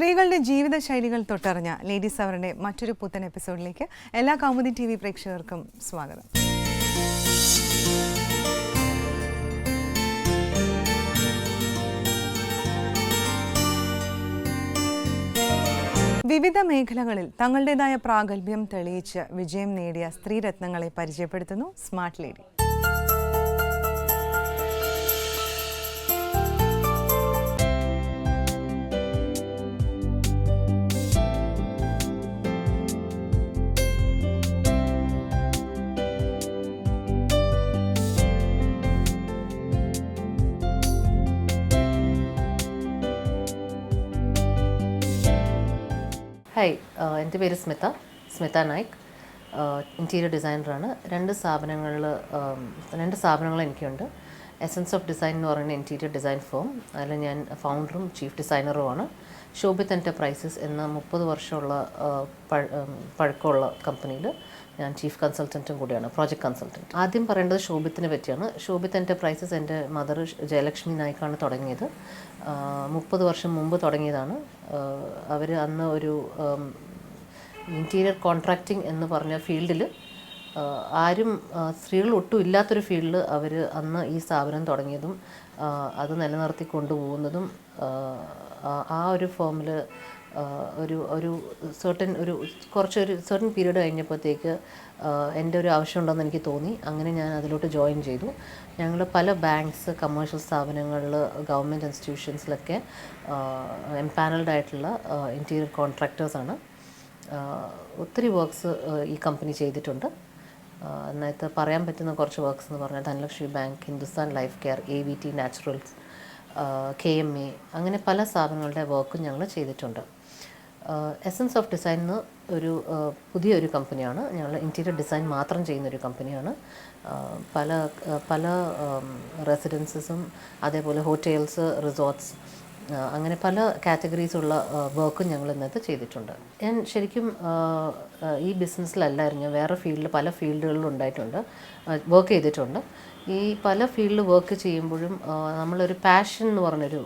സ്ത്രീകളുടെ ജീവിത ശൈലികൾ തൊട്ടറിഞ്ഞ ലേഡീസ് അവറിന്റെ മറ്റൊരു പുത്തൻ എപ്പിസോഡിലേക്ക് എല്ലാ കൗമുദി ടി വി പ്രേക്ഷകർക്കും സ്വാഗതം. വിവിധ മേഖലകളിൽ തങ്ങളുടേതായ പ്രാഗൽഭ്യം തെളിയിച്ച് വിജയം നേടിയ സ്ത്രീരത്നങ്ങളെ പരിചയപ്പെടുത്തുന്നു സ്മാർട്ട് ലേഡി. എന്റെ പേര് സ്മിത സ്മിത നായിക്. ഇന്റീരിയർ ഡിസൈനറാണ് രണ്ട് സ്ഥാപനങ്ങളിൽ രണ്ട് സ്ഥാപനങ്ങൾ എനിക്കുണ്ട്. എസൻസ് ഓഫ് ഡിസൈൻ എന്ന് പറയുന്ന ഇന്റീരിയർ ഡിസൈൻ ഫോം അതിൽ ഞാൻ ഫൗണ്ടറും ചീഫ് ഡിസൈനറുമാണ് ശോഭിത് എന്റർപ്രൈസസ് എന്ന മുപ്പത് വർഷമുള്ള പഴക്കമുള്ള കമ്പനിയിൽ ഞാൻ ചീഫ് കൺസൾട്ടന്റും കൂടിയാണ് പ്രോജക്റ്റ് കൺസൾട്ടന്റ് ആദ്യം പറയേണ്ടത് ശോഭിത്തിനെ പറ്റിയാണ്. ശോഭിത് എന്റർപ്രൈസസ് എന്റെ മദർ ജയലക്ഷ്മി നായിക്കാണ് തുടങ്ങിയത്. മുപ്പത് വർഷം മുമ്പ് തുടങ്ങിയതാണ്. അവർ അന്ന് ഒരു ഇന്റീരിയർ കോൺട്രാക്റ്റിംഗ് എന്ന് പറഞ്ഞ ഫീൽഡിൽ ആരും സ്ത്രീകൾ ഒട്ടും ഇല്ലാത്തൊരു ഫീൽഡിൽ അവർ അന്ന് ഈ സ്ഥാപനം തുടങ്ങിയതും അത് നിലനിർത്തി കൊണ്ടുപോകുന്നതും ആ ഒരു ഫോമിൽ ഒരു ഒരു സെർട്ടൻ ഒരു കുറച്ചൊരു സെർട്ടൻ പീരീഡ് കഴിഞ്ഞപ്പോഴത്തേക്ക് എന്റെ ഒരു ആവശ്യമുണ്ടെന്ന് എനിക്ക് തോന്നി. അങ്ങനെ ഞാൻ അതിലോട്ട് ജോയിൻ ചെയ്തു. ഞങ്ങൾ പല ബാങ്ക്സ് കമേഴ്ഷ്യൽ സ്ഥാപനങ്ങളിൽ ഗവൺമെന്റ് ഇൻസ്റ്റിറ്റ്യൂഷൻസിലൊക്കെ എംപാനൽഡ് ആയിട്ടുള്ള ഇന്റീരിയർ കോൺട്രാക്ടേഴ്സാണ് ഒത്തിരി വർക്ക്സ് ഈ കമ്പനി ചെയ്തിട്ടുണ്ട്. അതിനകത്ത് പറയാൻ പറ്റുന്ന കുറച്ച് വർക്ക്സ് എന്ന് പറഞ്ഞാൽ Dhanalakshmi bank Hindustan life care A V T naturals K M A അങ്ങനെ പല സ്ഥാപനങ്ങളുടെ വർക്കും ഞങ്ങൾ ചെയ്തിട്ടുണ്ട്. എസൻസ് ഓഫ് ഡിസൈൻ എന്ന് ഒരു പുതിയൊരു കമ്പനിയാണ്. ഞങ്ങൾ ഇന്റീരിയർ ഡിസൈൻ മാത്രം ചെയ്യുന്നൊരു കമ്പനിയാണ്. പല പല റെസിഡൻസസും അതേപോലെ ഹോട്ടൽസ് റിസോർട്ട്സ് അങ്ങനെ പല കാറ്റഗറീസ് ഉള്ള വർക്കും ഞങ്ങൾ ഇന്നത്തെ ചെയ്തിട്ടുണ്ട്. ഞാൻ ശരിക്കും ഈ ബിസിനസ്സിലല്ലായിരുന്നു വേറെ ഫീൽഡിൽ പല ഫീൽഡുകളിലും ഉണ്ടായിട്ടുണ്ട്. വർക്ക് ചെയ്തിട്ടുണ്ട്. ഈ പല ഫീൽഡിൽ വർക്ക് ചെയ്യുമ്പോഴും നമ്മളൊരു പാഷൻ എന്ന് പറഞ്ഞൊരു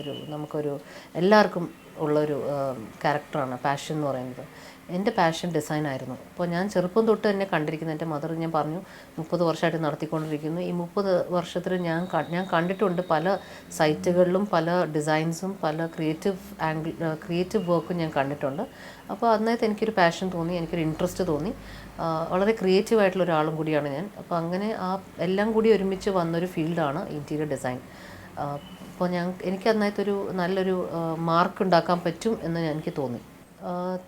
ഒരു നമുക്കൊരു എല്ലാവർക്കും ഉള്ളൊരു ക്യാരക്ടറാണ് പാഷൻ എന്ന് പറയുന്നത്. എന്റെ പാഷൻ ഡിസൈൻ ആയിരുന്നു അപ്പോൾ ഞാൻ ചെറുപ്പം തൊട്ട് തന്നെ കണ്ടിരിക്കുന്ന എന്റെ മദർ ഞാൻ പറഞ്ഞു മുപ്പത് വർഷമായിട്ട് നടത്തിക്കൊണ്ടിരിക്കുന്നു. ഈ മുപ്പത് വർഷത്തിൽ ഞാൻ ഞാൻ കണ്ടിട്ടുണ്ട് പല സൈറ്റുകളിലും പല ഡിസൈൻസും പല ക്രിയേറ്റീവ് ആംഗിൾ ക്രിയേറ്റീവ് വർക്കും ഞാൻ കണ്ടിട്ടുണ്ട്. അപ്പോൾ അന്നേരത്ത് എനിക്കൊരു പാഷൻ തോന്നി എനിക്കൊരു ഇൻട്രസ്റ്റ് തോന്നി. വളരെ ക്രിയേറ്റീവ് ആയിട്ടുള്ള ഒരാളും കൂടിയാണ് ഞാൻ. അപ്പോൾ അങ്ങനെ ആ എല്ലാം കൂടി ഒരുമിച്ച് വന്നൊരു ഫീൽഡാണ് ഇന്റീരിയർ ഡിസൈൻ. അപ്പോൾ ഞാൻ എനിക്ക് അതിനകത്തൊരു നല്ലൊരു മാർക്ക് ഉണ്ടാക്കാൻ പറ്റും എന്ന് എനിക്ക് തോന്നി.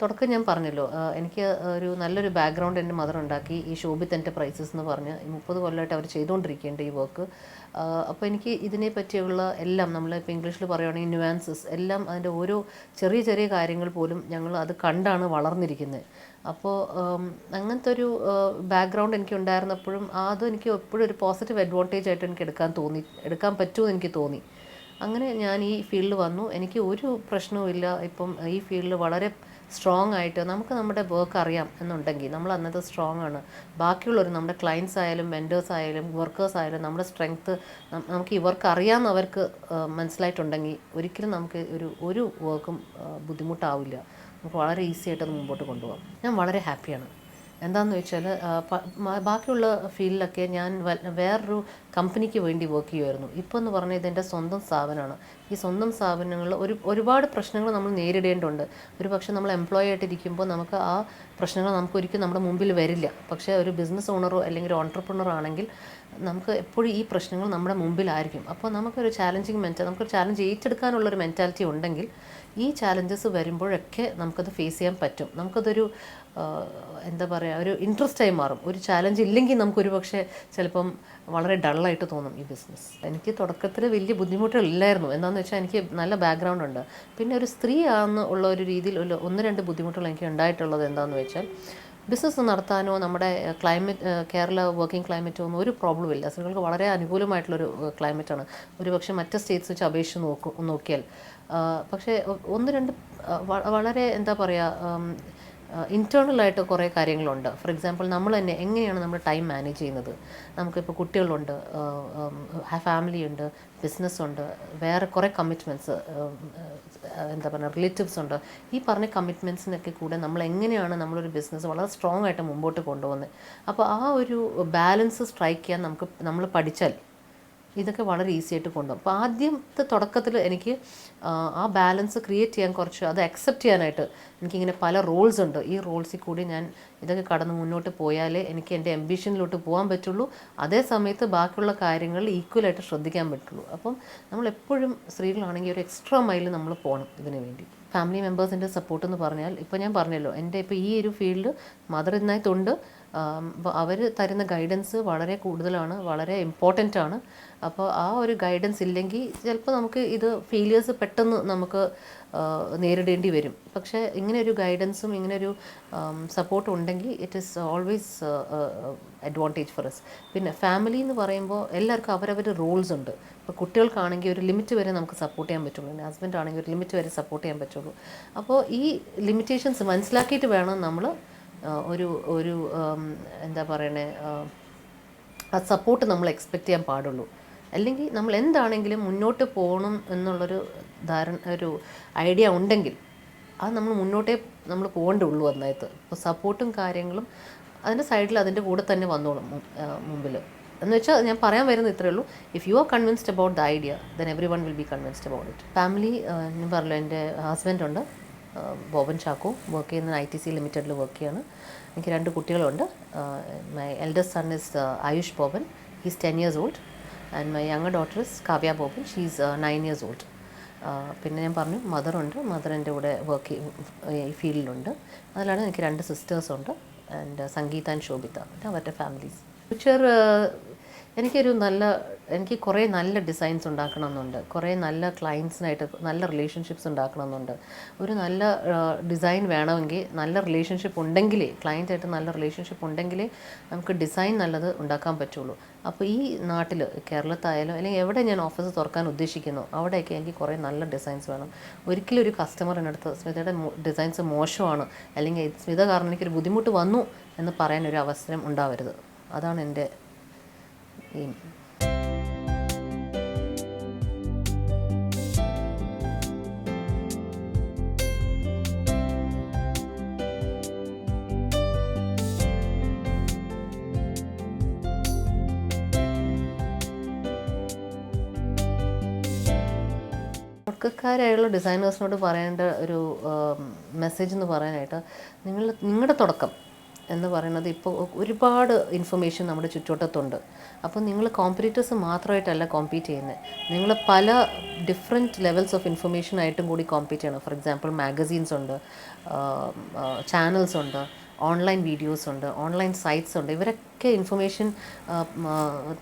തുടക്കം ഞാൻ പറഞ്ഞല്ലോ. എനിക്ക് ഒരു നല്ലൊരു ബാക്ക്ഗ്രൗണ്ട് എന്റെ മദർ ഉണ്ടാക്കി. ഈ ശോഭിത് എന്റർപ്രൈസസ് എന്ന് പറഞ്ഞ് മുപ്പത് കൊല്ലമായിട്ട് അവർ ചെയ്തുകൊണ്ടിരിക്കേണ്ട ഈ വർക്ക് അപ്പോൾ എനിക്ക് ഇതിനെ പറ്റിയുള്ള എല്ലാം നമ്മൾ ഇപ്പോൾ ഇംഗ്ലീഷിൽ പറയുകയാണെങ്കിൽ ന്യൂവാൻസസ് എല്ലാം അതിന്റെ ഓരോ ചെറിയ ചെറിയ കാര്യങ്ങൾ പോലും ഞങ്ങൾ അത് കണ്ടാണ് വളർന്നിരിക്കുന്നത് അപ്പോൾ അങ്ങനത്തെ ഒരു ബാക്ക്ഗ്രൗണ്ട് എനിക്ക് ഉണ്ടായിരുന്നപ്പോഴും അതും എനിക്ക് എപ്പോഴും ഒരു പോസിറ്റീവ് അഡ്വാന്റേജ് ആയിട്ട് എനിക്ക് എടുക്കാൻ തോന്നി എടുക്കാൻ പറ്റുമെന്ന് എനിക്ക് തോന്നി. അങ്ങനെ ഞാൻ ഈ ഫീൽഡിൽ വന്നു. എനിക്ക് ഒരു പ്രശ്നവുമില്ല ഇപ്പം ഈ ഫീൽഡിൽ വളരെ സ്ട്രോങ് ആയിട്ട് നമുക്ക് നമ്മുടെ വർക്ക് അറിയാം എന്നുണ്ടെങ്കിൽ. നമ്മൾ അന്നത്തെ സ്ട്രോങ് ആണ്. ബാക്കിയുള്ളവർ നമ്മുടെ ക്ലയൻസ് ആയാലും വെൻഡേഴ്സ് ആയാലും വർക്കേഴ്സ് ആയാലും നമ്മുടെ സ്ട്രെങ്ത്ത് നമുക്ക് ഈ വർക്ക് അറിയാമെന്ന് അവർക്ക് മനസ്സിലായിട്ടുണ്ടെങ്കിൽ ഒരിക്കലും നമുക്ക് ഒരു ഒരു വർക്കും ബുദ്ധിമുട്ടാവില്ല. നമുക്ക് വളരെ ഈസി ആയിട്ട് അത് മുമ്പോട്ട് കൊണ്ടുപോകാം. ഞാൻ വളരെ ഹാപ്പിയാണ് എന്താണെന്ന് വെച്ചാൽ ബാക്കിയുള്ള ഫീൽഡിലൊക്കെ ഞാൻ വേറൊരു കമ്പനിക്ക് വേണ്ടി വർക്ക് ചെയ്യുമായിരുന്നു ഇപ്പോൾ എന്ന് പറഞ്ഞാൽ ഇതെന്റെ സ്വന്തം സ്ഥാപനമാണ്. ഈ സ്വന്തം സ്ഥാപനങ്ങളിൽ ഒരു ഒരുപാട് പ്രശ്നങ്ങൾ നമ്മൾ നേരിടേണ്ടതുണ്ട്. ഒരു പക്ഷേ നമ്മൾ എംപ്ലോയി ആയിട്ടിരിക്കുമ്പോൾ നമുക്ക് ആ പ്രശ്നങ്ങൾ നമുക്ക് ഒരിക്കലും നമ്മുടെ മുമ്പിൽ വരില്ല. പക്ഷേ ഒരു ബിസിനസ് ഓണറോ അല്ലെങ്കിൽ ഒരു ഓൺടർപ്രണറോ ആണെങ്കിൽ നമുക്ക് എപ്പോഴും ഈ പ്രശ്നങ്ങൾ നമ്മുടെ മുമ്പിലായിരിക്കും. അപ്പോൾ നമുക്കൊരു ചാലഞ്ചിങ് മെന്റാ നമുക്കൊരു ചാലഞ്ച് ഏറ്റെടുക്കാനുള്ളൊരു മെന്റാലിറ്റി ഉണ്ടെങ്കിൽ ഈ ചാലഞ്ചസ് വരുമ്പോഴൊക്കെ നമുക്കത് ഫേസ് ചെയ്യാൻ പറ്റും. നമുക്കതൊരു എന്താ പറയുക ഒരു ഇൻട്രസ്റ്റ് ആയി മാറും. ഒരു ചാലഞ്ച് ഇല്ലെങ്കിൽ നമുക്കൊരു പക്ഷേ ചിലപ്പം വളരെ ഡള്ളായിട്ട് തോന്നും ഈ ബിസിനസ് എനിക്ക് തുടക്കത്തിൽ വലിയ ബുദ്ധിമുട്ടുകളില്ലായിരുന്നു എന്താണെന്ന് വെച്ചാൽ എനിക്ക് നല്ല ബാക്ക്ഗ്രൗണ്ട് ഉണ്ട്. പിന്നെ ഒരു സ്ത്രീ ആണെന്ന് ഉള്ള ഒരു രീതിയിൽ ഒന്ന് രണ്ട് ബുദ്ധിമുട്ടുകൾ എനിക്ക് ഉണ്ടായിട്ടുള്ളത് എന്താണെന്ന് വെച്ചാൽ ബിസിനസ് നടത്താനോ നമ്മുടെ ക്ലൈമറ്റ് കേരള വർക്കിംഗ് ക്ലൈമറ്റോ ഒന്നും ഒരു പ്രോബ്ലം ഇല്ല. സ്ത്രീകൾക്ക് വളരെ അനുകൂലമായിട്ടുള്ളൊരു ക്ലൈമറ്റാണ് ഒരു പക്ഷേ മറ്റ് സ്റ്റേറ്റ്സ് വെച്ച് അപേക്ഷിച്ച് നോക്കും നോക്കിയാൽ പക്ഷേ ഒന്ന് രണ്ട് വളരെ എന്താ പറയുക ഇന്റേർണലായിട്ട് കുറേ കാര്യങ്ങളുണ്ട്. ഫോർ എക്സാമ്പിൾ നമ്മൾ തന്നെ എങ്ങനെയാണ് നമ്മൾ ടൈം മാനേജ് ചെയ്യുന്നത്? നമുക്കിപ്പോൾ കുട്ടികളുണ്ട് ഫാമിലി ഉണ്ട് ബിസിനസ് ഉണ്ട് വേറെ കുറേ കമ്മിറ്റ്മെന്റ്സ് എന്താ പറയുക റിലേറ്റീവ്സ് ഉണ്ട്. ഈ പറഞ്ഞ കമ്മിറ്റ്മെന്റ്സിനൊക്കെ കൂടെ നമ്മൾ എങ്ങനെയാണ് നമ്മളൊരു ബിസിനസ് വളരെ സ്ട്രോങ് ആയിട്ട് മുമ്പോട്ട് കൊണ്ടുപോകുന്നത്? അപ്പോൾ ആ ഒരു ബാലൻസ് സ്ട്രൈക്ക് ചെയ്യാൻ നമുക്ക് നമ്മൾ പഠിച്ചാൽ ഇതൊക്കെ വളരെ ഈസി ആയിട്ട് കൊണ്ടുപോകും അപ്പോൾ ആദ്യത്തെ തുടക്കത്തിൽ എനിക്ക് ആ, ബാലൻസ് ക്രിയേറ്റ് ചെയ്യാൻ കുറച്ച് അത് അക്സെപ്റ്റ് ചെയ്യാനായിട്ട് എനിക്കിങ്ങനെ പല റോൾസ് ഉണ്ട്. ഈ റോൾസിൽ കൂടി ഞാൻ ഇതൊക്കെ കടന്ന് മുന്നോട്ട് പോയാലേ എനിക്ക് എന്റെ എംബിഷനിലോട്ട് പോകാൻ പറ്റുള്ളൂ. അതേ സമയത്ത് ബാക്കിയുള്ള കാര്യങ്ങളിൽ ഈക്വലായിട്ട് ശ്രദ്ധിക്കാൻ പറ്റുള്ളൂ. അപ്പം നമ്മൾ എപ്പോഴും സ്ത്രീകളാണെങ്കിൽ ഒരു എക്സ്ട്രാ മൈൽ നമ്മൾ പോകണം ഇതിനു വേണ്ടി. ഫാമിലി മെമ്പേഴ്സിന്റെ സപ്പോർട്ട് എന്ന് പറഞ്ഞാൽ ഇപ്പോൾ ഞാൻ പറഞ്ഞല്ലോ എന്റെ ഇപ്പോൾ ഈ ഒരു ഫീൽഡ് മദർ ഇന്നായതുകൊണ്ട് അവർ തരുന്ന ഗൈഡൻസ് വളരെ കൂടുതലാണ് വളരെ ഇമ്പോർട്ടന്റ് ആണ്. അപ്പോൾ ആ ഒരു ഗൈഡൻസ് ഇല്ലെങ്കിൽ ചിലപ്പോൾ നമുക്ക് ഇത് ഫെയിലിയേഴ്സ് പെട്ടെന്ന് നമുക്ക് നേരിടേണ്ടി വരും. പക്ഷേ ഇങ്ങനെ ഒരു ഗൈഡൻസും ഇങ്ങനെ ഒരു സപ്പോർട്ടും ഉണ്ടെങ്കിൽ it is always advantage for us പിന്നെ ഫാമിലി എന്ന് പറയുമ്പോൾ എല്ലാവർക്കും അവരവരുടെ റോൾസ് ഉണ്ട്. ഇപ്പോൾ കുട്ടികൾക്കാണെങ്കിൽ ഒരു ലിമിറ്റ് വരെ നമുക്ക് സപ്പോർട്ട് ചെയ്യാൻ പറ്റുള്ളൂ. പിന്നെ ഹസ്ബൻഡ് ആണെങ്കിൽ ഒരു ലിമിറ്റ് വരെ സപ്പോർട്ട് ചെയ്യാൻ പറ്റുള്ളൂ. അപ്പോൾ ഈ ലിമിറ്റേഷൻസ് മനസ്സിലാക്കിയിട്ട് വേണം നമ്മൾ ഒരു ഒരു എന്താ പറയണേ ആ, സപ്പോർട്ട് നമ്മൾ എക്സ്പെക്റ്റ് ചെയ്യാൻ പാടുള്ളൂ. അല്ലെങ്കിൽ നമ്മൾ എന്താണെങ്കിലും മുന്നോട്ട് പോകണം എന്നുള്ളൊരു ധാരണ ഒരു ഐഡിയ ഉണ്ടെങ്കിൽ അത് നമ്മൾ മുന്നോട്ടേ നമ്മൾ പോകേണ്ടുള്ളൂ അന്നായത് ഇപ്പോൾ സപ്പോർട്ടും കാര്യങ്ങളും അതിന്റെ സൈഡിൽ അതിന്റെ കൂടെ തന്നെ വന്നോളും മുമ്പിൽ. എന്ന് വെച്ചാൽ ഞാൻ പറയാൻ വരുന്നത് ഇത്രയേ ഉള്ളൂ. If you are convinced about the idea then every one will be convinced about it family ഞാൻ പറഞ്ഞു എന്റെ ഹസ്ബൻഡ് ഉണ്ട്. ആ, ബോബൻ ചാക്കോ വർക്ക് ചെയ്യുന്ന ഐ ടി സി ലിമിറ്റഡിൽ വർക്ക് ചെയ്യാണ്. എനിക്ക് രണ്ട് കുട്ടികളുണ്ട്. My eldest son is Ayush Boban he's ten years old and my younger daughter is Kavya Boban she's nine years old പിന്നെ ഞാൻ പറഞ്ഞു മദറുണ്ട് മദർ എന്റെ കൂടെ വർക്ക് ഈ ഫീൽഡിലുണ്ട്. അതിലാണ് എനിക്ക് രണ്ട് സിസ്റ്റേഴ്സ് ഉണ്ട്. And Sangeetha and Shobitha. അവരുടെ ഫാമിലീസ് ഫ്യൂച്ചർ എനിക്കൊരു നല്ല എനിക്ക് കുറേ നല്ല ഡിസൈൻസ് ഉണ്ടാക്കണമെന്നുണ്ട്. കുറേ നല്ല ക്ലയൻസിനായിട്ട് നല്ല റിലേഷൻഷിപ്സ് ഉണ്ടാക്കണമെന്നുണ്ട്. ഒരു നല്ല ഡിസൈൻ വേണമെങ്കിൽ നല്ല റിലേഷൻഷിപ്പ് ഉണ്ടെങ്കിലേ ക്ലയന്റായിട്ട് നല്ല റിലേഷൻഷിപ്പ് ഉണ്ടെങ്കിലേ നമുക്ക് ഡിസൈൻ നല്ലത് ഉണ്ടാക്കാൻ പറ്റുള്ളൂ. അപ്പോൾ ഈ നാട്ടിൽ കേരളത്തായാലും അല്ലെങ്കിൽ എവിടെ ഞാൻ ഓഫീസ് തുറക്കാൻ ഉദ്ദേശിക്കുന്നു അവിടെയൊക്കെ എനിക്ക് കുറേ നല്ല ഡിസൈൻസ് വേണം. ഒരിക്കലും ഒരു കസ്റ്റമർ എന്നടുത്ത് സ്മിതയുടെ ഡിസൈൻസ് മോശമാണ്. അല്ലെങ്കിൽ സ്മിത കാരണം എനിക്കൊരു ബുദ്ധിമുട്ട് വന്നു എന്ന് പറയാൻ ഒരു അവസരം ഉണ്ടാവരുത്. അതാണ് എന്റെ ഈ തുടക്കക്കാരായുള്ള ഡിസൈനേഴ്സിനോട് പറയേണ്ട ഒരു മെസ്സേജ് എന്ന് പറയാനായിട്ട് നിങ്ങൾ നിങ്ങളുടെ തുടക്കം എന്ന് പറയുന്നത് ഇപ്പോൾ ഒരുപാട് ഇൻഫർമേഷൻ നമ്മുടെ ചുറ്റുവട്ടത്തുണ്ട്. അപ്പോൾ നിങ്ങൾ കോമ്പറ്റീറ്റേഴ്സ് മാത്രമായിട്ടല്ല കോമ്പീറ്റ് ചെയ്യുന്നത്. നിങ്ങൾ പല ഡിഫറെന്റ് ലെവൽസ് ഓഫ് ഇൻഫർമേഷൻ ആയിട്ടും കൂടി കോമ്പീറ്റ് ചെയ്യണം. ഫോർ എക്സാമ്പിൾ മാഗസീൻസ് ഉണ്ട് ചാനൽസ് ഉണ്ട് ഓൺലൈൻ വീഡിയോസ് ഉണ്ട് ഓൺലൈൻ സൈറ്റ്സ് ഉണ്ട്. ഇവരൊക്കെ ഇൻഫർമേഷൻ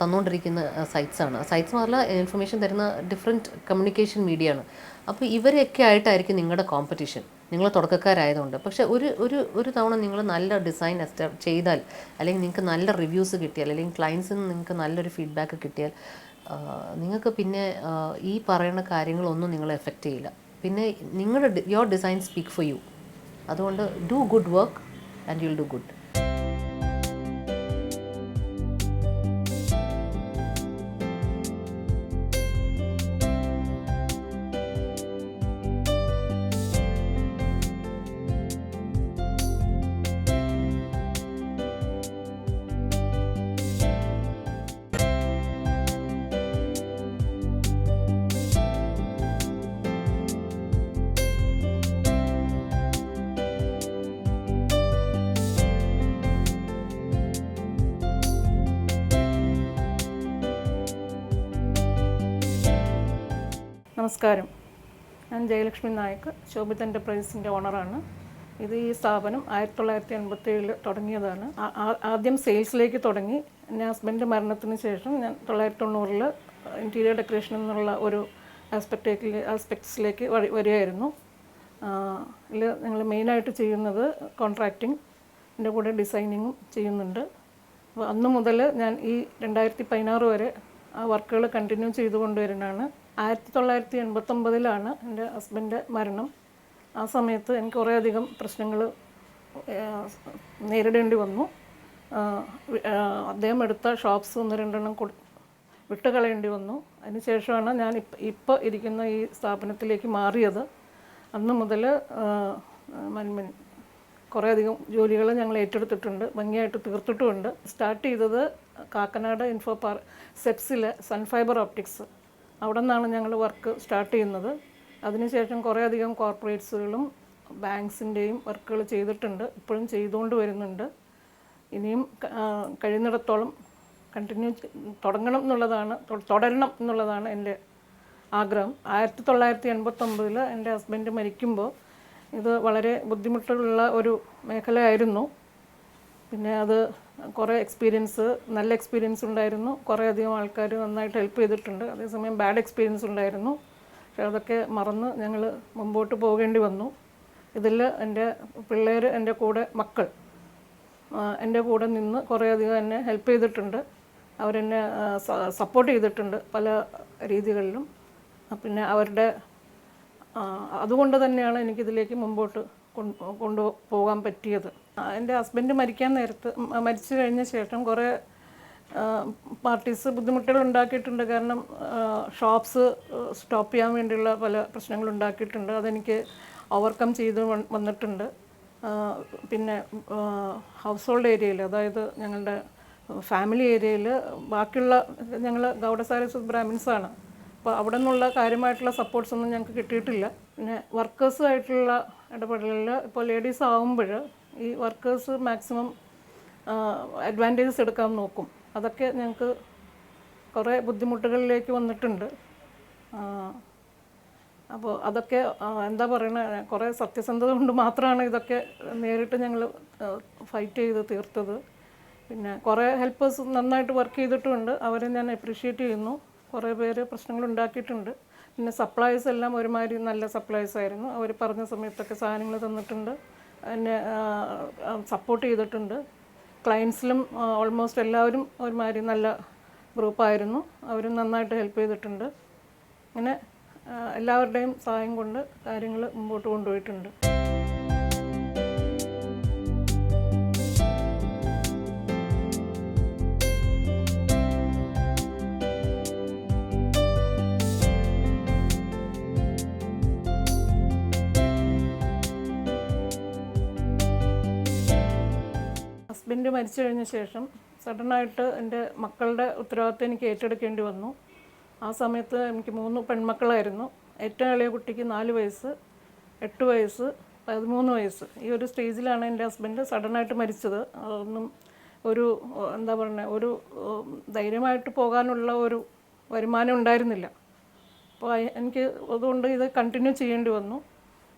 തന്നുകൊണ്ടിരിക്കുന്ന സൈറ്റ്സാണ് സൈറ്റ്സ് മാത്രമല്ല ഇൻഫർമേഷൻ തരുന്ന ഡിഫറെന്റ് കമ്മ്യൂണിക്കേഷൻ മീഡിയ ആണ് അപ്പോൾ ഇവരൊക്കെ ആയിട്ടായിരിക്കും നിങ്ങളുടെ കോമ്പറ്റീഷൻ നിങ്ങൾ തുടക്കക്കാരായതുകൊണ്ട്. പക്ഷേ ഒരു ഒരു ഒരു തവണ നിങ്ങൾ നല്ല ഡിസൈൻ എസ്റ്റാ ചെയ്താൽ അല്ലെങ്കിൽ നിങ്ങൾക്ക് നല്ല റിവ്യൂസ് കിട്ടിയാൽ അല്ലെങ്കിൽ ക്ലയൻസിൽ നിന്ന് നിങ്ങൾക്ക് നല്ലൊരു ഫീഡ്ബാക്ക് കിട്ടിയാൽ നിങ്ങൾക്ക് പിന്നെ ഈ പറയുന്ന കാര്യങ്ങളൊന്നും നിങ്ങളെ എഫക്റ്റ് ചെയ്യില്ല. പിന്നെ നിങ്ങളുടെ your design speak for you അതുകൊണ്ട് do good work and you will do good നമസ്കാരം. ഞാൻ ജയലക്ഷ്മി നായക് ശോഭിത് എന്റർപ്രൈസിന്റെ ഓണറാണ്. ഇത് ഈ സ്ഥാപനം ആയിരത്തി തൊള്ളായിരത്തി എൺപത്തി ഏഴിൽ തുടങ്ങിയതാണ് ആദ്യം സെയിൽസിലേക്ക് തുടങ്ങി എന്റെ ഹസ്ബൻഡ് മരണത്തിന് ശേഷം ഞാൻ തൊള്ളായിരത്തി തൊണ്ണൂറിൽ ഇന്റീരിയർ ഡെക്കറേഷൻ എന്നുള്ള ഒരു ആസ്പെക്റ്റേക്ക് ആസ്പെക്ട്സിലേക്ക് വഴി വരികയായിരുന്നു. ഇതിൽ ഞങ്ങൾ മെയിനായിട്ട് ചെയ്യുന്നത് കോൺട്രാക്റ്റിംഗ് എന്റെ കൂടെ ഡിസൈനിങ്ങും ചെയ്യുന്നുണ്ട്. അപ്പോൾ അന്ന് മുതൽ ഞാൻ ഈ രണ്ടായിരത്തി പതിനാറ് വരെ ആ വർക്കുകൾ കണ്ടിന്യൂ ചെയ്തു കൊണ്ടുവരുന്നതാണ് ആയിരത്തി തൊള്ളായിരത്തി എൺപത്തൊമ്പതിലാണ് എന്റെ ഹസ്ബൻഡ് മരണം. ആ സമയത്ത് എനിക്ക് കുറേയധികം പ്രശ്നങ്ങൾ നേരിടേണ്ടി വന്നു. അദ്ദേഹം എടുത്ത ഷോപ്സ് ഒന്ന് രണ്ടെണ്ണം കൊടു വിട്ടുകളയേണ്ടി വന്നു. അതിനുശേഷമാണ് ഞാൻ ഇപ്പം ഇപ്പോൾ ഇരിക്കുന്ന ഈ സ്ഥാപനത്തിലേക്ക് മാറിയത്. അന്ന് മുതൽ മൻമിൻ കുറേയധികം ജോലികൾ ഞങ്ങൾ ഏറ്റെടുത്തിട്ടുണ്ട്. ഭംഗിയായിട്ട് തീർത്തിട്ടുമുണ്ട്. സ്റ്റാർട്ട് ചെയ്തത് കാക്കനാട് ഇൻഫോ പാർ സെപ്സിലെ സൺഫൈബർ ഓപ്റ്റിക്സ് അവിടെ നിന്നാണ് ഞങ്ങൾ വർക്ക് സ്റ്റാർട്ട് ചെയ്യുന്നത്. അതിനുശേഷം കുറേയധികം കോർപ്പറേറ്റ്സുകളും ബാങ്ക്സിന്റെയും വർക്കുകൾ ചെയ്തിട്ടുണ്ട്. ഇപ്പോഴും ചെയ്തുകൊണ്ട് വരുന്നുണ്ട്. ഇനിയും കഴിയുന്നിടത്തോളം കണ്ടിന്യൂ തുടങ്ങണം എന്നുള്ളതാണ് തുടരണം എന്നുള്ളതാണ് എന്റെ ആഗ്രഹം. ആയിരത്തി തൊള്ളായിരത്തി എൺപത്തൊമ്പതിൽ എന്റെ ഹസ്ബൻഡ് മരിക്കുമ്പോൾ ഇത് വളരെ ബുദ്ധിമുട്ടുള്ള ഒരു മേഖലയായിരുന്നു. പിന്നെ അത് കുറേ എക്സ്പീരിയൻസ് നല്ല എക്സ്പീരിയൻസ് ഉണ്ടായിരുന്നു. കുറേ അധികം ആൾക്കാർ നന്നായിട്ട് ഹെൽപ്പ് ചെയ്തിട്ടുണ്ട്. അതേസമയം ബാഡ് എക്സ്പീരിയൻസ് ഉണ്ടായിരുന്നു. പക്ഷേ അതൊക്കെ മറന്ന് ഞങ്ങൾ മുമ്പോട്ട് പോകേണ്ടി വന്നു. ഇതിൽ എന്റെ പിള്ളേർ എന്റെ കൂടെ മക്കൾ എന്റെ കൂടെ നിന്ന് കുറേയധികം എന്നെ ഹെൽപ്പ് ചെയ്തിട്ടുണ്ട്. അവരെന്നെ സപ്പോർട്ട് ചെയ്തിട്ടുണ്ട് പല രീതികളിലും. പിന്നെ അവരുടെ അതുകൊണ്ട് തന്നെയാണ് എനിക്കിതിലേക്ക് മുമ്പോട്ട് കൊണ്ട് കൊണ്ടു കൊണ്ടുപോകാൻ പറ്റിയത്. എന്റെ ഹസ്ബൻഡ് മരിക്കാൻ നേരത്ത് മരിച്ചു കഴിഞ്ഞ ശേഷം കുറേ പാർട്ടീസ് ബുദ്ധിമുട്ടുകൾ ഉണ്ടാക്കിയിട്ടുണ്ട്. കാരണം ഷോപ്സ് സ്റ്റോപ്പ് ചെയ്യാൻ വേണ്ടിയുള്ള പല പ്രശ്നങ്ങൾ ഉണ്ടാക്കിയിട്ടുണ്ട്. അതെനിക്ക് ഓവർകം ചെയ്ത് വന്നിട്ടുണ്ട്. പിന്നെ ഹൗസ് ഹോൾഡ് ഏരിയയിൽ അതായത് ഞങ്ങളുടെ ഫാമിലി ഏരിയയിൽ ബാക്കിയുള്ള ഞങ്ങൾ ഗൗഡസാരി ബ്രാഹ്മിൻസാണ് അപ്പോൾ അവിടെ നിന്നുള്ള കാര്യമായിട്ടുള്ള സപ്പോർട്ട്സ് ഒന്നും ഞങ്ങൾക്ക് കിട്ടിയിട്ടില്ല. പിന്നെ വർക്കേഴ്സുമായിട്ടുള്ള ഇടപെടലിൽ ഇപ്പോൾ ലേഡീസ് ആകുമ്പോൾ ഈ വർക്കേഴ്സ് മാക്സിമം അഡ്വാന്റേജസ് എടുക്കാൻ നോക്കും. അതൊക്കെ ഞങ്ങൾക്ക് കുറേ ബുദ്ധിമുട്ടുകളിലേക്ക് വന്നിട്ടുണ്ട്. അപ്പോൾ അതൊക്കെ എന്താ പറയണ കുറേ സത്യസന്ധത കൊണ്ട് മാത്രമാണ് ഇതൊക്കെ നേരിട്ട് ഞങ്ങൾ ഫൈറ്റ് ചെയ്ത് തീർത്തത്. പിന്നെ കുറേ ഹെൽപ്പേഴ്സ് നന്നായിട്ട് വർക്ക് ചെയ്തിട്ടുമുണ്ട് അവരെ ഞാൻ അപ്രീഷിയേറ്റ് ചെയ്യുന്നു. കുറേ പേര് പ്രശ്നങ്ങൾ ഉണ്ടാക്കിയിട്ടുണ്ട്. പിന്നെ സപ്ലൈസ് എല്ലാം ഒരുമാതിരി നല്ല സപ്ലൈസ് ആയിരുന്നു. അവർ പറഞ്ഞ സമയത്തൊക്കെ സാധനങ്ങൾ തന്നിട്ടുണ്ട്. എന്നെ സപ്പോർട്ട് ചെയ്തിട്ടുണ്ട്. ക്ലയൻസിലും ഓൾമോസ്റ്റ് എല്ലാവരും ഒരുമാതിരി നല്ല ഗ്രൂപ്പായിരുന്നു. അവരും നന്നായിട്ട് ഹെൽപ്പ് ചെയ്തിട്ടുണ്ട്. അങ്ങനെ എല്ലാവരുടെയും സഹായം കൊണ്ട് കാര്യങ്ങൾ മുമ്പോട്ട് കൊണ്ടുപോയിട്ടുണ്ട്. ഹസ്ബൻഡ് മരിച്ചു കഴിഞ്ഞ ശേഷം സഡനായിട്ട് എന്റെ മക്കളുടെ ഉത്തരവാദിത്തം എനിക്ക് ഏറ്റെടുക്കേണ്ടി വന്നു. ആ സമയത്ത് എനിക്ക് മൂന്ന് പെൺമക്കളായിരുന്നു. ഏറ്റവും ഇളയ കുട്ടിക്ക് നാല് വയസ്സ് എട്ട് വയസ്സ് പതിമൂന്ന് വയസ്സ്. ഈ ഒരു സ്റ്റേജിലാണ് എന്റെ ഹസ്ബൻഡ് സഡനായിട്ട് മരിച്ചത്. അതൊന്നും ഒരു എന്താ പറയുക ഒരു ധൈര്യമായിട്ട് പോകാനുള്ള ഒരു വരുമാനം ഉണ്ടായിരുന്നില്ല. അപ്പോൾ എനിക്ക് അതുകൊണ്ട് ഇത് കണ്ടിന്യൂ ചെയ്യേണ്ടി വന്നു.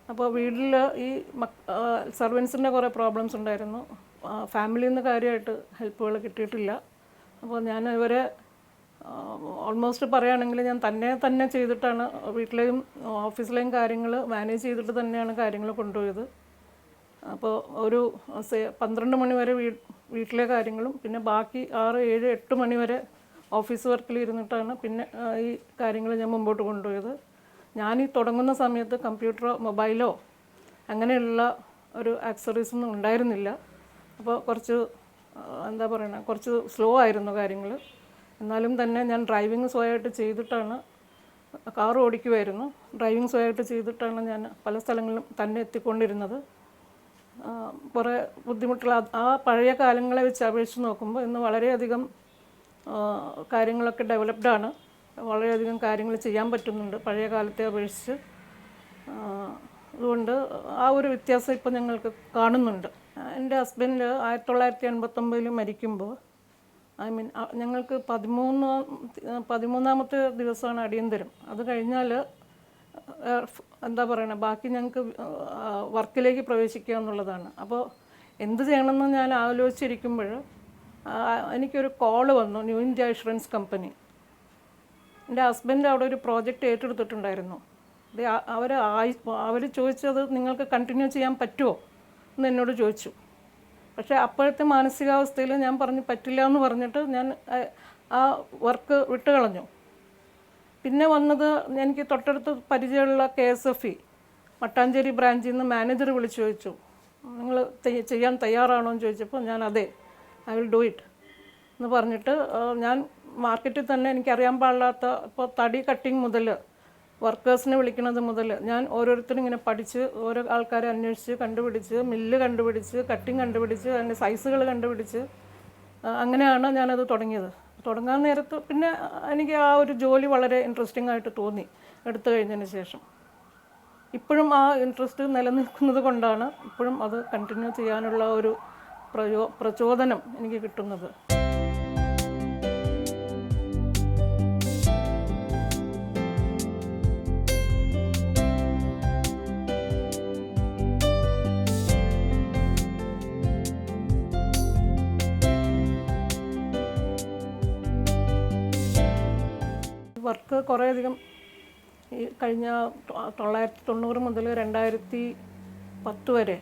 അപ്പോൾ വീട്ടിൽ ഈ മക് സർവൻസിന്റെ കുറേ പ്രോബ്ലംസ് ഉണ്ടായിരുന്നു. ഫാമിലിയിൽ നിന്ന് കാര്യമായിട്ട് ഹെൽപ്പുകൾ കിട്ടിയിട്ടില്ല. അപ്പോൾ ഞാൻ ഇവരെ ഓൾമോസ്റ്റ് പറയുകയാണെങ്കിൽ ഞാൻ തന്നെ തന്നെ ചെയ്തിട്ടാണ് വീട്ടിലെയും ഓഫീസിലെയും കാര്യങ്ങൾ മാനേജ് ചെയ്തിട്ട് തന്നെയാണ് കാര്യങ്ങൾ കൊണ്ടുപോയത്. അപ്പോൾ ഒരു പന്ത്രണ്ട് മണി വരെ വീട്ടിലെ കാര്യങ്ങളും പിന്നെ ബാക്കി ആറ് ഏഴ് എട്ട് മണി വരെ ഓഫീസ് വർക്കിൽ ഇരുന്നിട്ടാണ് പിന്നെ ഈ കാര്യങ്ങൾ ഞാൻ മുമ്പോട്ട് കൊണ്ടുപോയത്. ഞാൻ ഈ തുടങ്ങുന്ന സമയത്ത് കമ്പ്യൂട്ടറോ മൊബൈലോ അങ്ങനെയുള്ള ഒരു ആക്സറീസ് ഒന്നും ഉണ്ടായിരുന്നില്ല. അപ്പോൾ കുറച്ച് എന്താ പറയുന്നത് കുറച്ച് സ്ലോ ആയിരുന്നു കാര്യങ്ങൾ എന്നാലും തന്നെ ഞാൻ ഡ്രൈവിംഗ് സ്വയമായിട്ട് ചെയ്തിട്ടാണ് കാർ ഓടിക്കുമായിരുന്നു ഡ്രൈവിംഗ് സ്വയമായിട്ട് ചെയ്തിട്ടാണ് ഞാൻ പല സ്ഥലങ്ങളിലും തന്നെ എത്തിക്കൊണ്ടിരുന്നത്. കുറേ ബുദ്ധിമുട്ടുള്ള ആ പഴയ കാലങ്ങളെ വെച്ച് അപേക്ഷിച്ച് നോക്കുമ്പോൾ ഇന്ന് വളരെയധികം കാര്യങ്ങളൊക്കെ ഡെവലപ്ഡ് ആണ്. വളരെയധികം കാര്യങ്ങൾ ചെയ്യാൻ പറ്റുന്നുണ്ട് പഴയ കാലത്തെ അപേക്ഷിച്ച്. അതുകൊണ്ട് ആ ഒരു വ്യത്യാസം ഇപ്പോൾ ഞങ്ങൾക്ക് കാണുന്നുണ്ട്. എന്റെ ഹസ്ബൻഡ് ആയിരത്തി തൊള്ളായിരത്തി എൺപത്തൊമ്പതിൽ മരിക്കുമ്പോൾ ഐ മീൻ ഞങ്ങൾക്ക് പതിമൂന്ന് പതിമൂന്നാമത്തെ ദിവസമാണ് അടിയന്തരം. അത് കഴിഞ്ഞാൽ എന്താ പറയണേ ബാക്കി ഞങ്ങൾക്ക് വർക്കിലേക്ക് പ്രവേശിക്കുക എന്നുള്ളതാണ്. അപ്പോൾ എന്ത് ചെയ്യണമെന്ന് ഞാൻ ആലോചിച്ചിരിക്കുമ്പോൾ എനിക്കൊരു കോൾ വന്നു ന്യൂ ഇന്ത്യ ഇൻഷുറൻസ് കമ്പനി. എന്റെ ഹസ്ബൻഡ് അവിടെ ഒരു പ്രോജക്റ്റ് ഏറ്റെടുത്തിട്ടുണ്ടായിരുന്നു. അവർ അവർ ചോദിച്ചത് നിങ്ങൾക്ക് കണ്ടിന്യൂ ചെയ്യാൻ പറ്റുമോ? എന്ന് എന്നോട് ചോദിച്ചു. പക്ഷേ അപ്പോഴത്തെ മാനസികാവസ്ഥയിൽ ഞാൻ പറഞ്ഞു പറ്റില്ല എന്ന് പറഞ്ഞിട്ട് ഞാൻ ആ- വർക്ക് വിട്ടുകളഞ്ഞു. പിന്നെ വന്നത് എനിക്ക് തൊട്ടടുത്ത് പരിചയമുള്ള K S F E Mattancherry ബ്രാഞ്ചിൽ നിന്ന് മാനേജർ വിളിച്ചു ചോദിച്ചു. നിങ്ങൾ ചെയ്യാൻ തയ്യാറാണോ? എന്ന് ചോദിച്ചപ്പോൾ ഞാൻ അതെ ഐ വിൽ ഡു ഇറ്റ് എന്ന് പറഞ്ഞിട്ട് ഞാൻ മാർക്കറ്റിൽ തന്നെ എനിക്കറിയാൻ പാടില്ലാത്ത ഇപ്പോൾ തടി കട്ടിങ് മുതൽ വർക്കേഴ്സിനെ വിളിക്കുന്നത് മുതൽ ഞാൻ ഓരോരുത്തരും ഇങ്ങനെ പഠിച്ച് ഓരോ ആൾക്കാരെ അന്വേഷിച്ച് കണ്ടുപിടിച്ച് മില്ല് കണ്ടുപിടിച്ച് കട്ടിങ് കണ്ടുപിടിച്ച് അതിന്റെ സൈസുകൾ കണ്ടുപിടിച്ച് അങ്ങനെയാണ് ഞാനത് തുടങ്ങിയത്. തുടങ്ങാൻ നേരത്ത് പിന്നെ എനിക്ക് ആ ഒരു ജോലി വളരെ ഇൻട്രസ്റ്റിംഗ് ആയിട്ട് തോന്നി എടുത്തു കഴിഞ്ഞതിന് ശേഷം. ഇപ്പോഴും ആ ഇൻട്രസ്റ്റ് നിലനിൽക്കുന്നത് കൊണ്ടാണ് ഇപ്പോഴും അത് കണ്ടിന്യൂ ചെയ്യാനുള്ള ഒരു പ്രചോദനം എനിക്ക് കിട്ടുന്നത്. വർക്ക് കുറേയധികം ഈ കഴിഞ്ഞ തൊള്ളായിരത്തി തൊണ്ണൂറ് മുതൽ രണ്ടായിരത്തി പത്ത് വരെ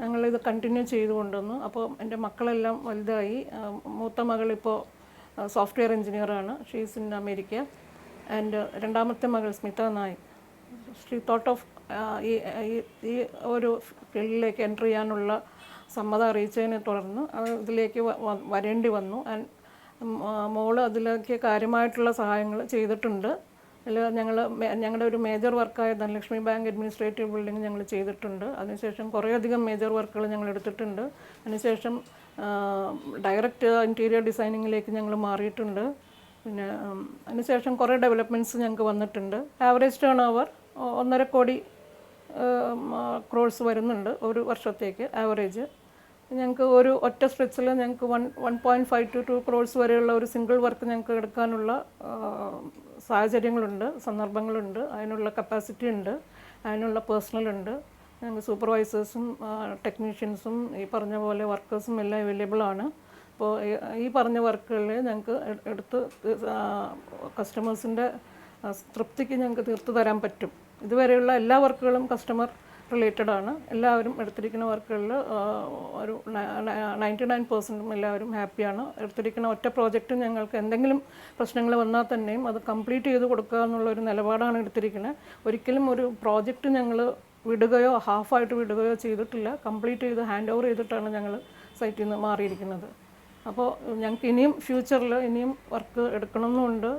ഞങ്ങളിത് കണ്ടിന്യൂ ചെയ്തു കൊണ്ടുവന്നു. അപ്പോൾ എന്റെ മക്കളെല്ലാം വലുതായി. മൂത്ത മകളിപ്പോൾ സോഫ്റ്റ്വെയർ എഞ്ചിനീയറാണ് ഷീസ് ഇൻ അമേരിക്ക ആൻഡ് രണ്ടാമത്തെ മകൾ സ്മിത നായി ഷീ തോട്ട് ഓഫ് ഈ ഈ- ഒരു ഫീൽഡിലേക്ക് എന്റർ ചെയ്യാനുള്ള സമ്മതം അറിയിച്ചതിനെ തുടർന്ന് ഇതിലേക്ക് വരേണ്ടി വന്നു. ആൻഡ് മോൾ അതിലേക്ക് കാര്യമായിട്ടുള്ള സഹായങ്ങൾ ചെയ്തിട്ടുണ്ട്. അതിൽ ഞങ്ങൾ ഞങ്ങളുടെ ഒരു മേജർ വർക്കായ ധനലക്ഷ്മി ബാങ്ക് അഡ്മിനിസ്ട്രേറ്റീവ് ബിൽഡിംഗ് ഞങ്ങൾ ചെയ്തിട്ടുണ്ട്. അതിനുശേഷം കുറേയധികം മേജർ വർക്കുകൾ ഞങ്ങൾ എടുത്തിട്ടുണ്ട്. അതിനുശേഷം ഡയറക്റ്റ് ഇന്റീരിയർ ഡിസൈനിങ്ങിലേക്ക് ഞങ്ങൾ മാറിയിട്ടുണ്ട്. പിന്നെ അതിനുശേഷം കുറേ ഡെവലപ്മെന്റ്സ് ഞങ്ങൾക്ക് വന്നിട്ടുണ്ട്. ആവറേജ് ടേൺ ഓവർ ഒന്നര കോടി ക്രോഴ്സ് വരുന്നുണ്ട് ഒരു വർഷത്തേക്ക് ആവറേജ് ഞങ്ങൾക്ക് ഒരു ഒറ്റ സ്ട്രെച്ചിൽ ഞങ്ങൾക്ക് one one point five two two crores വരെയുള്ള ഒരു സിംഗിൾ വർക്ക് ഞങ്ങൾക്ക് എടുക്കാനുള്ള സാഹചര്യങ്ങളുണ്ട് സന്ദർഭങ്ങളുണ്ട്. അതിനുള്ള കപ്പാസിറ്റി ഉണ്ട്. അതിനുള്ള പേഴ്സണൽ ഉണ്ട്. ഞങ്ങൾക്ക് സൂപ്പർവൈസേഴ്സും ടെക്നീഷ്യൻസും ഈ പറഞ്ഞ പോലെ വർക്കേഴ്സും എല്ലാം അവൈലബിൾ ആണ്. അപ്പോൾ ഈ പറഞ്ഞ വർക്കുകളിൽ ഞങ്ങൾക്ക് എടുത്ത് കസ്റ്റമേഴ്സിന്റെ തൃപ്തിക്ക് ഞങ്ങൾക്ക് തീർത്തു തരാൻ പറ്റും. ഇതുവരെയുള്ള എല്ലാ വർക്കുകളും കസ്റ്റമർ റിലേറ്റഡ് ആണ്. എല്ലാവരും എടുത്തിരിക്കുന്ന വർക്കുകളിൽ ഒരു നയന്റി നയൻ പെർസെന്റും എല്ലാവരും ഹാപ്പിയാണ്. എടുത്തിരിക്കുന്ന ഒറ്റ പ്രോജക്റ്റ് ഞങ്ങൾക്ക് എന്തെങ്കിലും പ്രശ്നങ്ങൾ വന്നാൽ തന്നെയും അത് കംപ്ലീറ്റ് ചെയ്ത് കൊടുക്കുക എന്നുള്ള ഒരു നിലപാടാണ് എടുത്തിരിക്കുന്നത്. ഒരിക്കലും ഒരു പ്രോജക്റ്റ് ഞങ്ങൾ വിടുകയോ ഹാഫായിട്ട് വിടുകയോ ചെയ്തിട്ടില്ല. കംപ്ലീറ്റ് ചെയ്ത് ഹാൻഡ് ഓവർ ചെയ്തിട്ടാണ് ഞങ്ങൾ സൈറ്റിൽ നിന്ന് മാറിയിരിക്കുന്നത്. അപ്പോൾ ഞങ്ങൾക്ക് ഇനിയും ഫ്യൂച്ചറിൽ ഇനിയും വർക്ക് എടുക്കണമെന്നുണ്ട്.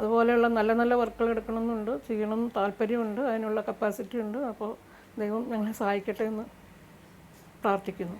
അതുപോലെയുള്ള നല്ല നല്ല വർക്കുകൾ എടുക്കണമെന്നുണ്ട്. ചെയ്യണമെന്ന് താല്പര്യമുണ്ട്. അതിനുള്ള കപ്പാസിറ്റി ഉണ്ട്. അപ്പോൾ ദൈവം ഞങ്ങളെ സഹായിക്കട്ടെ എന്ന് പ്രാർത്ഥിക്കുന്നു.